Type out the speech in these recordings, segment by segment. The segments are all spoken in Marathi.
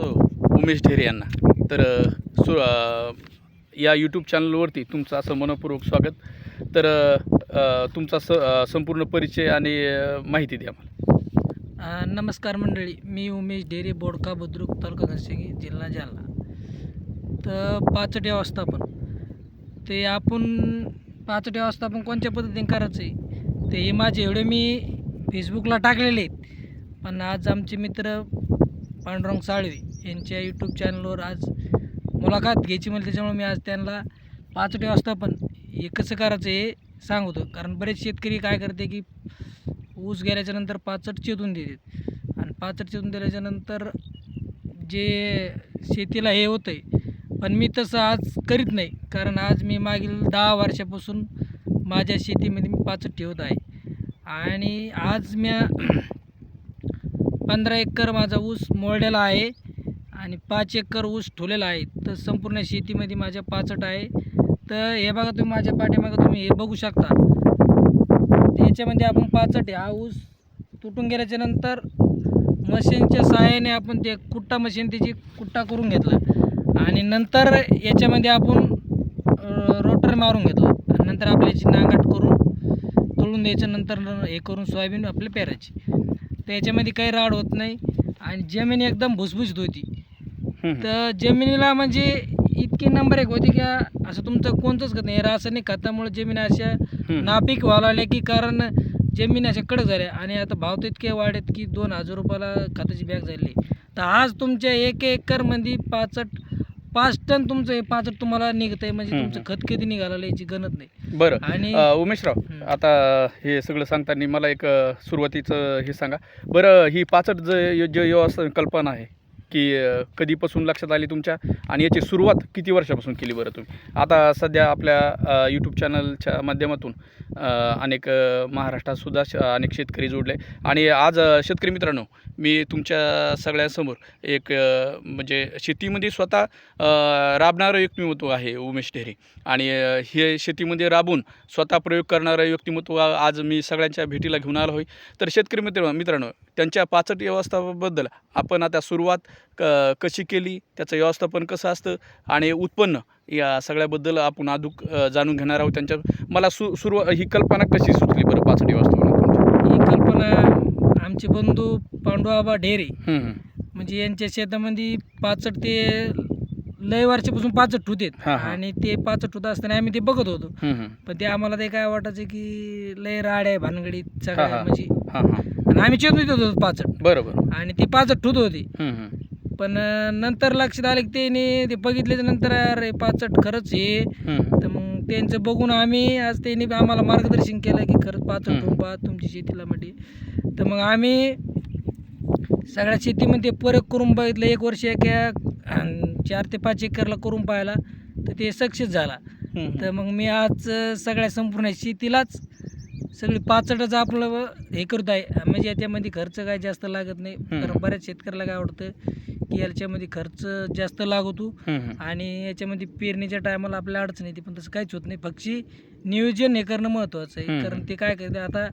उमेश ढेरे यांना. तर सु या यूट्यूब चॅनलवरती तुमचं असं मनपूर्वक स्वागत. तर तुमचा स संपूर्ण परिचय आणि माहिती द्या मला. नमस्कार मंडळी. मी उमेश ढेरे बोडका बुद्रुक तालुका घनसंगी जिल्हा जालना. तर पाचटे व्यवस्थापन ते आपण पाचटे व्यवस्थापन कोणत्या पद्धतीने करायचं आहे? ते हे माझे एवढे मी फेसबुकला टाकलेले आहेत. पण आज आमचे मित्र पांडुरंग साळवे यांच्या यूट्यूब चॅनलवर आज मुलाखत घ्यायची म्हणजे त्याच्यामुळे मी आज त्यांना पाचटे व्यवस्थापन हे कसं करायचं हे सांगतो. कारण बरेच शेतकरी काय करते की ऊस गेल्याच्यानंतर पाचट चेतून देतात. आणि पाचट चेतून दिल्याच्यानंतर जे शेतीला हे होतं आहे पण मी तसं आज करीत नाही. कारण आज मी मागील दहा वर्षापासून माझ्या शेतीमध्ये मी पाचट ठेवत आहे. आणि आज मी पंधरा एकर माझा ऊस मोडलेला आहे. आणि पाच एकर ऊस ठेवलेला आहे तर संपूर्ण शेतीमध्ये माझ्या पाचट आहे. तर हे बघा तुम्ही माझ्या पाठीमागं तुम्ही हे बघू शकता. याच्यामध्ये आपण पाचट हा ऊस तुटून गेल्याच्यानंतर मशीनच्या सहाय्याने आपण ते कुट्टा मशीन त्याची कुट्टा करून घेतला. आणि नंतर याच्यामध्ये आपण रोटर मारून घेतला. आणि नंतर आपल्याची नांगाट करून तोडून द्यायचं नंतर हे करून सोयाबीन आपले पेरायची. तर याच्यामध्ये काही राड होत नाही. आणि जमीन एकदम भुसभुशीत होती. तर जमिनीला म्हणजे इतकी नंबर एक होती की असं तुमचं कोणतंच खत नाही. रासायनिक खतामुळे जमीन अशा. नापीक व्हायला लागल्या की कारण जमीन अशा कडक झाल्या. आणि आता भाव तर इतके वाढत की दोन हजार रुपयाला खताची बॅग झाली. तर आज तुमच्या एक एकरमध्ये पाचट पाच टन तुमचं हे पाचट तुम्हाला निघत आहे म्हणजे तुमचं खत किती निघालं याची गणत नाही. बरं. आणि उमेशराव. आता हे सगळं सांगताना मला एक सुरुवातीचं हे सांगा. बरं ही पाचट ज कल्पना आहे की कधीपासून लक्षात आली तुमच्या? आणि याची सुरुवात किती वर्षापासून केली बरं तुम्ही? आता सध्या आपल्या यूट्यूब चॅनलच्या माध्यमातून अनेक महाराष्ट्रातसुद्धा श अनेक शेतकरी जोडले. आणि आज शेतकरी मित्रांनो मी तुमच्या सगळ्यांसमोर एक म्हणजे शेतीमध्ये स्वतः राबणारं व्यक्तिमत्व आहे उमेश ढेरे. आणि हे शेतीमध्ये राबून स्वतः प्रयोग करणारं व्यक्तिमत्व आज मी सगळ्यांच्या भेटीला घेऊन आलो होय तर शेतकरी मित्र मित्रांनो त्यांच्या पाचट व्यवस्थाबद्दल आपण आता सुरुवात क कशी केली त्याचं व्यवस्थापन कसं असतं आणि उत्पन्न या सगळ्याबद्दल आपण अधूक जाणून घेणार आहोत त्यांच्या मला सु सुरुवात ही कल्पना कशी सुचली बरं पाचट व्यवस्थापन ही कल्पना आमचे बंधू पांडुआबा ढेरे. म्हणजे यांच्या शेतामध्ये पाचट ते लय वर्षापासून पाचट ठुतेत हां, हां. आणि ते पाचट ठुत असताना आम्ही ते बघत होतो. पण ते आम्हाला ते काय वाटायचं की लय राड आहे भानगडीत हां, सगळ्या. म्हणजे आणि आम्ही चेतून होतो पाचट बरं बरं आणि ती पाचट ठुत होती. पण नंतर लक्षात आलं की त्याने ते बघितल्याच्या नंतर अरे पाचट खरंच हे. तर मग त्यांचं बघून आम्ही आज त्यांनी आम्हाला मार्गदर्शन केलं की खरंच पाचट पहा तुमची शेतीला म्हणजे तर मग आम्ही सगळ्या शेतीमध्ये प्रयोग करून बघितलं एक वर्ष एका चार ते पाच एकरला करून पाहिला तर ते सक्सेस झाला. तर मग मी आज सगळ्या संपूर्ण शेतीलाच सगळी पाचटच आपलं हे करत आहे म्हणजे याच्यामध्ये खर्च काय जास्त लागत नाही. कारण बऱ्याच शेतकऱ्याला काय आवडतं की याच्यामध्ये खर्च जास्त लागतो. आणि याच्यामध्ये पेरणीच्या टायमाला आपल्याला अडचण येते पण तसं काहीच होत नाही पक्षी नियोजन हे करणं महत्त्वाचं आहे. कारण ते काय करते आता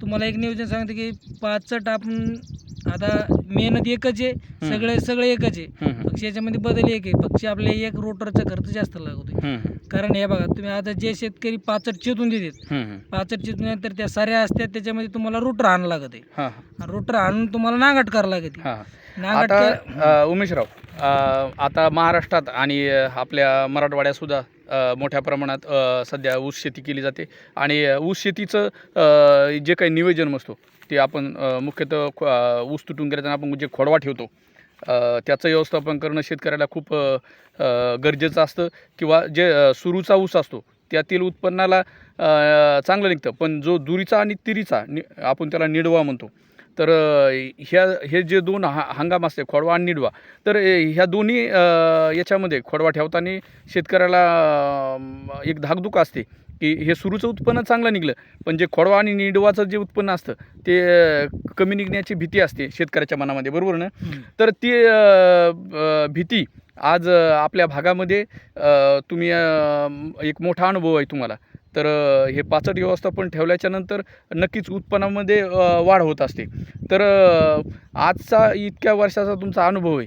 तुम्हाला एक नियोजन सांगते की पाचट आपण आता मेहनत एकच आहे सगळे सगळे एकच आहे. पक्षी याच्यामध्ये बदल एक आहे पक्षी आपल्या एक रोटरचा खर्च जास्त लागतो. कारण हे बघा तुम्ही आता जे शेतकरी पाचट चेतून देतात. पाचट चेतून तर त्या साऱ्या असतात त्याच्यामध्ये तुम्हाला रोटर आणावं लागत आहे रोटर आणून तुम्हाला नांगट करावं लागते आता उमेशराव आता महाराष्ट्रात आणि आपल्या मराठवाड्यातसुद्धा मोठ्या प्रमाणात सध्या ऊस शेती केली जाते. आणि ऊस शेतीचं जे काही नियोजन असतो ते आपण मुख्यतः ऊस तुटून गेल्यानं आपण जे खोडवा ठेवतो त्याचं व्यवस्थापन करणं शेतकऱ्याला खूप गरजेचं असतं. किंवा जे सुरूचा ऊस असतो त्यातील उत्पन्नाला चांगलं निघतं. पण जो दुरीचा आणि तिरीचा नि आपण त्याला निडवा म्हणतो तर ह्या हे जे दोन हा हंगाम असते खोडवा आणि निडवा तर ह्या दोन्ही याच्यामध्ये खोडवा ठेवताना शेतकऱ्याला एक धाकधूक असते की हे सुरूचं उत्पन्न चांगलं निघलं पण जे खोडवा आणि निडवाचं जे उत्पन्न असतं ते कमी निघण्याची भीती असते शेतकऱ्याच्या मनामध्ये बरोबर ना. तर ती भीती आज आपल्या भागामध्ये तुम्ही एक मोठा अनुभव आहे तुम्हाला तर हे पाचट व्यवस्थापन ठेवल्याच्यानंतर नक्कीच उत्पन्नामध्ये वाढ होत असते. तर आजचा इतक्या वर्षाचा तुमचा अनुभव आहे.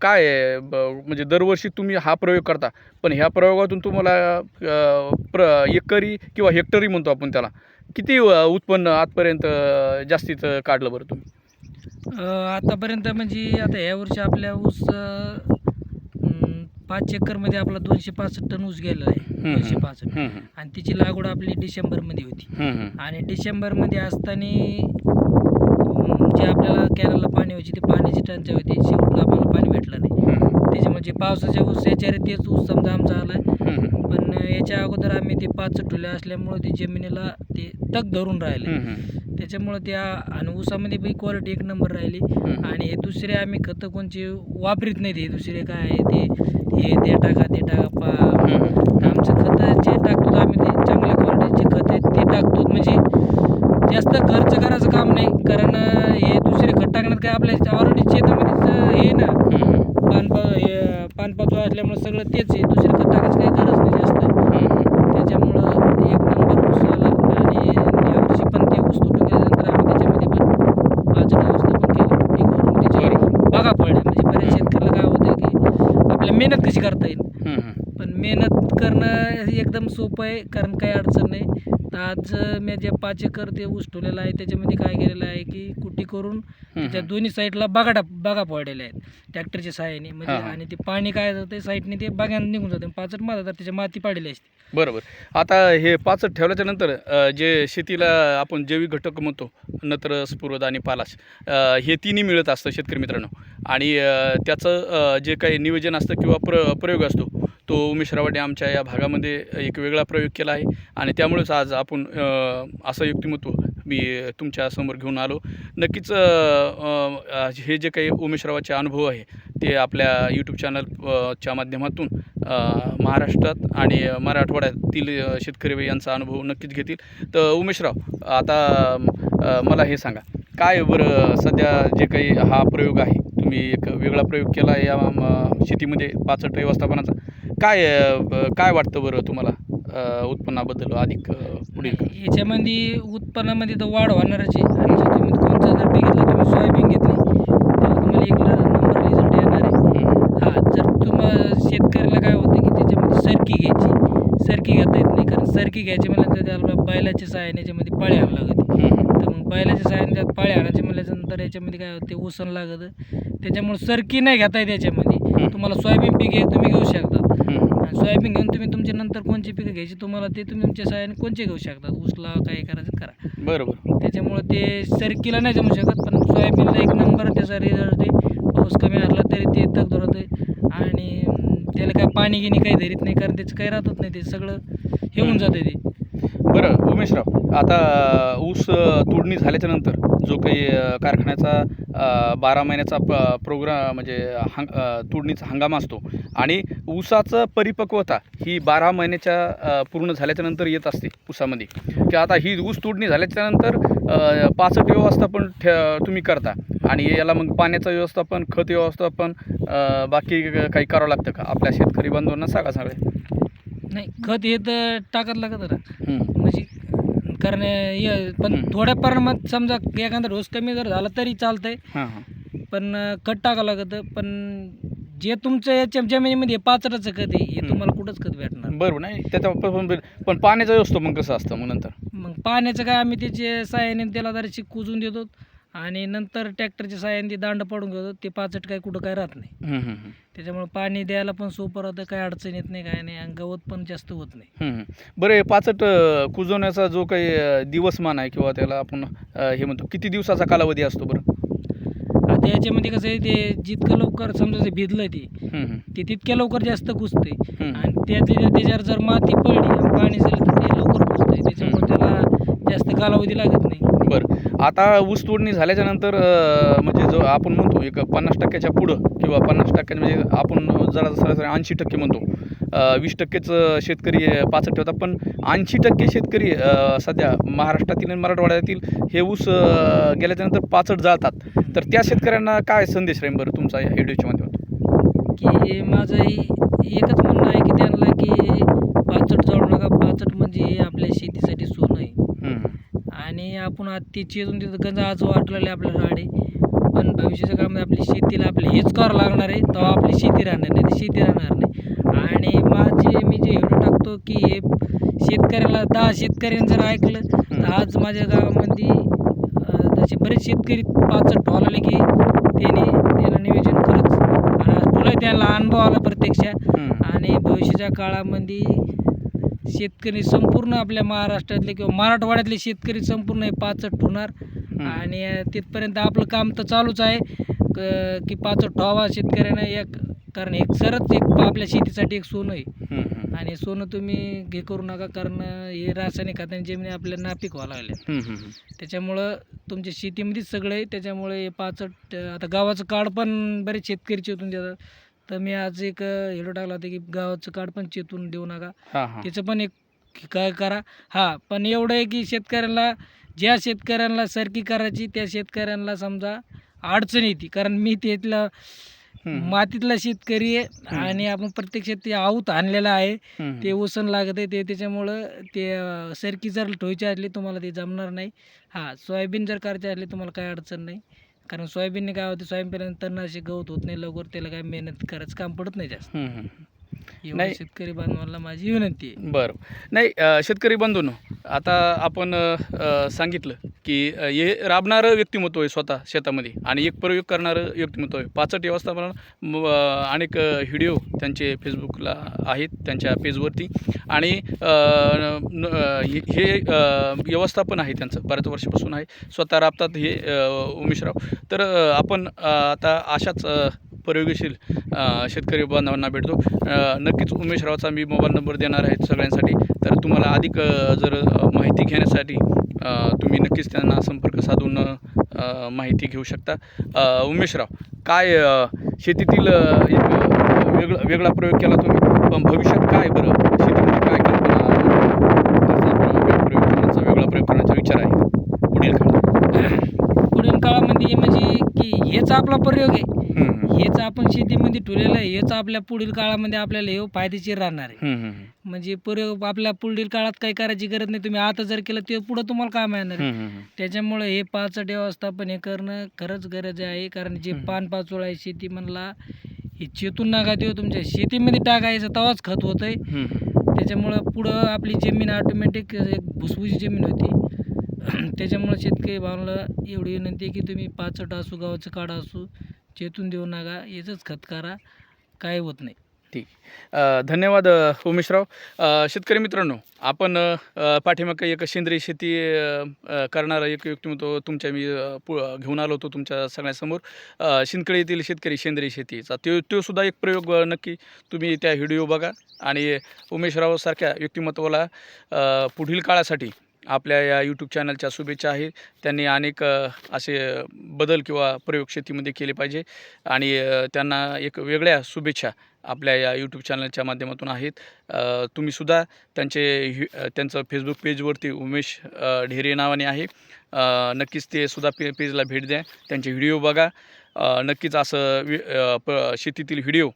काय आहे? ब- म्हणजे दरवर्षी तुम्ही हा प्रयोग करता पण ह्या प्रयोगातून तुम्हाला प्र एकरी किंवा हेक्टरी म्हणतो आपण त्याला. किती उत्पन्न आजपर्यंत जास्तीत काढलं बरं तुम्ही? आतापर्यंत म्हणजे आता ह्या वर्षी आपल्या ऊस पाच एकरमध्ये आपला दोनशे पासष्ट टन ऊस गेलेला आहे दोनशे. पासष्ट. आणि तिची लागवड आपली डिसेंबरमध्ये होती. आणि डिसेंबरमध्ये असताना जे आपल्याला कॅनलला पाणी व्हायची ते पाण्याची टंचाई होती शेवटला आम्हाला पाणी भेटलं नाही त्याच्यामुळे जे पावसाच्या ऊस याच्या तेच ऊस समजा आमचा आला पण याच्या अगोदर आम्ही ते पाच ठुले असल्यामुळं ते जमिनीला ते तग धरून राहिले. त्याच्यामुळं त्या आणि ऊसामध्ये बी क्वालिटी एक नंबर राहिली. आणि हे दुसरे आम्ही खतं कोणचे वापरीत नाही ते दुसरे काय आहे ते? हे ते टाका ते टाका पा. आमचं खतं जे टाकतो आम्ही ते चांगल्या क्वालिटीचे खत आहेत ते टाकतो. म्हणजे जास्त खर्च करायचं काम नाही. कारण हे दुसरे खत टाकण्यात काय आपल्या ऑलरेडी शेतामध्येच हे ना. पानपा हे पानपाचो असल्यामुळं सगळं तेच आहे. दुसरे खत टाकायचं काही गरज नाही जास्त. त्याच्यामुळं एक नंबर ऊस आला आणि यावर्षी पण ते ऊस तुटून गेल्यानंतर आम्ही त्याच्यामध्ये पण पाच व्यवस्थापन केलं कुट्टी करून त्याच्यावर बरोबर बागा पडल्या म्हणजे बऱ्याच शेतकऱ्याला काय होतं की आपल्या मेहनत कशी करता येईल हम्म, हम्म. पण मेहनत करणं हे एकदम सोपं आहे कारण काही अडचण नाही तर आज मी जे पाच एकर ते ऊस ठेवलेलं आहे त्याच्यामध्ये काय केलेलं आहे की कुट्टी करून त्याच्या दोन्ही साईडला बागा बागा पडलेल्या आहेत ट्रॅक्टरच्या सहाय्याने. म्हणजे. आणि ते पाणी काय होतं साईडने ते बागांना निघून जातं पाचट मारतात तर त्याच्या माती पाडलेली असते. बरोबर. आता हे पाचट ठेवल्याच्या नंतर जे शेतीला आपण जैविक घटक म्हणतो नत्र स्फुरद आणि पालाश हे तिन्ही मिळत असतं शेतकरी मित्रांनो. आणि त्याचं जे काही नियोजन असतं किंवा प्र प्रयोग असतो तो उमेश आमच्या या भागामध्ये एक वेगळा प्रयोग केला आहे आणि त्यामुळेच आज आपण असं व्यक्तिमत्व मी तुमच्यासमोर घेऊन आलो. नक्कीच हे जे काही उमेशरावाचे अनुभव आहे ते आपल्या यूट्यूब चॅनल च्या माध्यमातून महाराष्ट्रात आणि मराठवाड्यातील शेतकरी शेतकरी यांचा अनुभव नक्कीच घेतील. तर उमेशराव आता मला हे सांगा. काय बरं सध्या जे काही हा प्रयोग आहे तुम्ही एक वेगळा प्रयोग केला या शेतीमध्ये पाचट व्यवस्थापनाचा. काय काय वाटतं बरं तुम्हाला उत्पन्नाबद्दल अधिक पुढील याच्यामध्ये उत्पन्नामध्ये तर वाढ होणारच आहे. आणि तुम्ही कोणतं जर पीक घेतलं तुम्ही सोयाबीन घेतली त्याला तुम्हाला एक नंबर रिझल्ट येणार आहे. हा जर तुम्हाला शेतकऱ्याला काय होतं की त्याच्यामध्ये सरकी घ्यायची. सरकी घेता येत नाही कारण सरकी घ्यायची म्हणलं तर त्याला बैलाच्या सहाय्याने याच्यामध्ये पाळी आणावं लागते. तर मग बैलाच्या सहाय्याने त्यात पाळी आणायची म्हणल्याच्यानंतर याच्यामध्ये काय होतं ते उसण लागतं. त्याच्यामुळे सरकी नाही घेता येत याच्यामध्ये. तुम्हाला सोयाबीन पीक हे तुम्ही घेऊ शकता. आणि सोयाबीन घेऊन तुम्ही तुमच्या नंतर कोणची पिकं घ्यायची तुम्हाला ते तुम्ही तुमच्या सहाय्याने कोणचे घेऊ शकतात? ऊसला काय करायचं करा. बरोबर. त्याच्यामुळं ते सरकीला नाही जमू शकत पण सोयाबीनला एक नंबर त्याचा रिझल्ट आहे. पाऊस कमी आला तरी ते तग धरत आहे आणि त्याला काय पाणी गिनी काही धरीत नाही कारण त्याचं काही राहतच नाही ते सगळं हे होऊन जातं ते. बरं उमेशराव आता ऊस तोडणी झाल्याच्यानंतर जो काही कारखान्याचा बारा महिन्याचा प प्रोग्राम म्हणजे हंग तोडणीचा हंगाम असतो. आणि ऊसाचं परिपक्वता ही बारा महिन्याच्या पूर्ण झाल्याच्यानंतर येत असते ऊसामध्ये. की आता ही ऊस तोडणी झाल्याच्यानंतर अ, पाचट व्यवस्थापन ठे तुम्ही करता. आणि याला मग पाण्याचं व्यवस्थापन खत व्यवस्थापन बाकी काही करावं लागतं का? आपल्या शेतकरी बांधवांना सांगा सगळे. नाही खत हे तर टाकत लागत. म्हणजे कारण हे पण हम्म. थोड्या प्रमाणात समजा एखादा डोस कमी जर झाला तरी चालतंय. हां हां. पण अं, खत टाकावं लागतं. पण जे तुमचं याच्या जमिनीमध्ये पाचराचं खत आहे हे हम्म. तुम्हाला कुठंच खत भेटणार बरोबर नाही त्याच्या पण पण पाण्याचा व्यवस्था मग कसं असतं मग नंतर? मग पाण्याचं काय आम्ही त्याच्या साह्याने त्याला जराशी कुजून देतो. आणि नंतर ट्रॅक्टरच्या साह्याने ते दांड पाडून घेतो ते पाचट काय कुठं काय राहत नाही. त्याच्यामुळे पाणी द्यायला पण सोपं राहतं काही अडचण येत नाही काय नाही आणि गवत पण जास्त होत नाही. बरं हे पाचट कुजवण्याचा जो काही दिवसमान आहे किंवा त्याला आपण हे म्हणतो किती दिवसाचा कालावधी असतो बरं आता याच्यामध्ये कसं आहे ते जितकं लवकर समजा ते भिजलं ते. ते तितक्या लवकर जास्त कुजते. आणि त्यातल्या त्याच्यावर जर माती पडली पाणी झालं तर ते लवकर कुजतंय त्याच्यामुळे त्याला जास्त कालावधी लागत नाही आता ऊस तोडणी झाल्याच्यानंतर म्हणजे जो आपण म्हणतो एक पन्नास टक्क्याच्या पुढं किंवा पन्नास टक्क्या म्हणजे आपण जरा सरासरी ऐंशी टक्के म्हणतो. वीस टक्केच शेतकरी पाचट ठेवतात पण ऐंशी टक्के शेतकरी सध्या महाराष्ट्रातील आणि मराठवाड्यातील हे ऊस गेल्याच्यानंतर पाचट जाळतात. तर त्या शेतकऱ्यांना काय संदेश राहील बरं तुमचा या व्हिडिओच्या माध्यमातून? की माझं एकच म्हणणं आहे की त्यांना की पाचट जाळू नका पाचट आज ते चेतून तिथं गंज आज वाटलेले आपल्या राडे पण भविष्याच्या काळामध्ये आपली शेतीला आपलं हेच करावं लागणार आहे. तेव्हा आपली शेती राहणार नाही ती शेती राहणार नाही. आणि माझे मी जे व्हिडिओ टाकतो की हे शेतकऱ्याला दहा शेतकऱ्यांनी जर ऐकलं तर आज माझ्या गावामध्ये तसे बरेच शेतकरी पाच ढोलाले की त्यांनी त्याला नियोजन आणि तुला त्याला अनुभव आला प्रत्यक्ष. आणि भविष्याच्या काळामध्ये शेतकरी संपूर्ण आपल्या महाराष्ट्रातले किंवा मराठवाड्यातले शेतकरी संपूर्ण हे पाचट होणार आणि तिथपर्यंत आपलं काम तर चालूच आहे. क- की पाचट व्हावा शेतकऱ्यांना एक कारण एक सरच एक आपल्या शेतीसाठी एक सोनं आहे. आणि सोनं तुम्ही हे करू नका कारण हे रासायनिक खतांची जमिनी आपल्या नापीक व्हायला लागल्या. त्याच्यामुळं तुमच्या शेतीमध्येच सगळं आहे. त्याच्यामुळे हे पाचट आता गावाचं कार्ड पण बरेच शेतकरी चेतून देतात. तर मी आज एक हेडो टाकला होता की गावाचं कार्ड पण चेतून देऊ नका. हां हां. त्याचं पण एक काय करा. हां पण एवढं आहे की शेतकऱ्यांना ज्या शेतकऱ्यांना सरकी करायची त्या शेतकऱ्यांना समजा अडचण येते. कारण मी तिथला हम्म. मातीतला शेतकरी आहे आणि आपण प्रत्यक्षात ते आऊत आणलेला आहे. ते ओसन लागत आहे. ते त्याच्यामुळं ते सरकी जर ठेवायची असली तुम्हाला ते जमणार नाही. हां सोयाबीन जर करायची असली तुम्हाला काय अडचण नाही. कारण सोयाबीनने काय होते सोयाबीनपर्यंत तणनाशक गवत होत नाही लवकर त्याला काय मेहनत करायचं काम पडत नाही जास्त. एवढं नाही. शेतकरी बांधवांना माझी विनंती आहे. बरं. नाही अ, शेतकरी बंधूंनो आता आपण अ, सांगितलं की अ, हे राबणारं व्यक्तिमत्व आहे स्वतः शेतामध्ये आणि एक प्रयोग करणारं व्यक्तिमत्व आहे. पाचट व्यवस्थापन म, अ, अनेक व्हिडिओ त्यांचे फेसबुकला आहेत त्यांच्या पेजवरती आणि अ, न- अ, हे हे, अ, व्यवस्थापन आहे त्यांचं. बऱ्याच वर्षापासून आहे. स्वतः राबतात हे अ, उमेशराव. तर अ, आपण अ, आता अशाच अ, प्रयोगशील शेतकरी बांधवांना भेटतो. नक्कीच उमेश रावचा मी मोबाईल नंबर देणार आहे सगळ्यांसाठी. तर तुम्हाला अधिक जर माहिती घेण्यासाठी तुम्ही नक्कीच त्यांना संपर्क साधून माहिती घेऊ शकता. उमेशराव उमेश राव काय शेतीतील एक वेगळा वेगळा प्रयोग केला तुम्ही? पण भविष्यात काय बरं? शेतीमध्ये काय कल्पना प्रयोग करण्याचा वेगळा प्रयोग करण्याचा विचार आहे? पुढील काळात. पुढील काळामध्ये म्हणजे की हेच आपला प्रयोग आहे. हेच आपण शेतीमध्ये ठेवलेलं आहे हेच आपल्या पुढील काळामध्ये आपल्याला हे फायदेशीर राहणार आहे. म्हणजे प्रयोग आपल्या पुढील काळात काही करायची गरज नाही तुम्ही आता जर केलं ते पुढं तुम्हाला काम येणार आहे. त्याच्यामुळे हे पाचट व्यवस्थापन हे करणं खरंच गरज आहे कारण जे हम्म. पान पाचोळा आहे शेती म्हणला हे चेतून नका देऊ तुमच्या शेतीमध्ये टाकायचं तेव्हाच खत होतं आहे. त्याच्यामुळं पुढं आपली जमीन ऑटोमॅटिक एक भुसभुशी जमीन होती. त्याच्यामुळं शेतकरी भावना एवढी विनंती आहे की तुम्ही पाचट असू गावाचं काढा असू चेतून देऊ नका याचंच खत करा काय होत नाही. ठीक. अ, धन्यवाद अ, उमेशराव. अ, शेतकरी मित्रांनो आपण अ, पाठीमागं एक सेंद्रिय शेती अ, अ, करणारा एक व्यक्तिमत्व तुमच्या मी अ, पु घेऊन आलो होतो तुमच्या सगळ्यासमोर. अ, शिंदखेडे येथील शेतकरी सेंद्रिय शेतीचा तो तो सुद्धा एक प्रयोग अ, नक्की तुम्ही त्या व्हिडिओ बघा. आणि उमेशरावसारख्या व्यक्तिमत्वाला अ, पुढील काळासाठी आपल्या या यूट्यूब चॅनलच्या शुभेच्छा आहेत त्यांनी अनेक असे बदल किंवा प्रयोग शेतीमध्ये केले पाहिजे आणि त्यांना एक वेगळ्या शुभेच्छा आपल्या या यूट्यूब चॅनलच्या माध्यमातून आहेत. तुम्हीसुद्धा त्यांचे त्यांचं फेसबुक पेजवरती उमेश ढेरे नावाने आहे. नक्कीच ते सुद्धा पे पेजला भेट द्या. त्यांचे व्हिडिओ बघा. नक्कीच असं वि प शेतीतील व्हिडिओ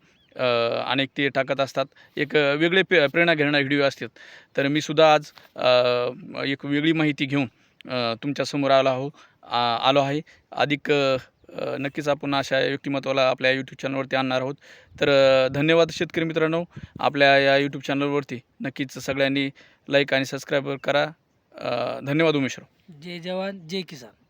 अनेक ते टाकत असतात. एक वेगळे पे प्रेरणा घेणारे व्हिडिओ असतात. तर मी सुद्धा आज एक वेगळी माहिती घेऊन तुमच्यासमोर आलो आहो आ- आलो आहे. अधिक नक्कीच आपण अशा व्यक्तिमत्वाला आपल्या यूट्यूब चॅनलवरती आणणार आहोत. तर धन्यवाद शेतकरी मित्रांनो. आपल्या या यूट्यूब चॅनलवरती नक्कीच सगळ्यांनी लाईक आणि सबस्क्राईब करा. धन्यवाद उमेशराव. जय जवान जय किसान.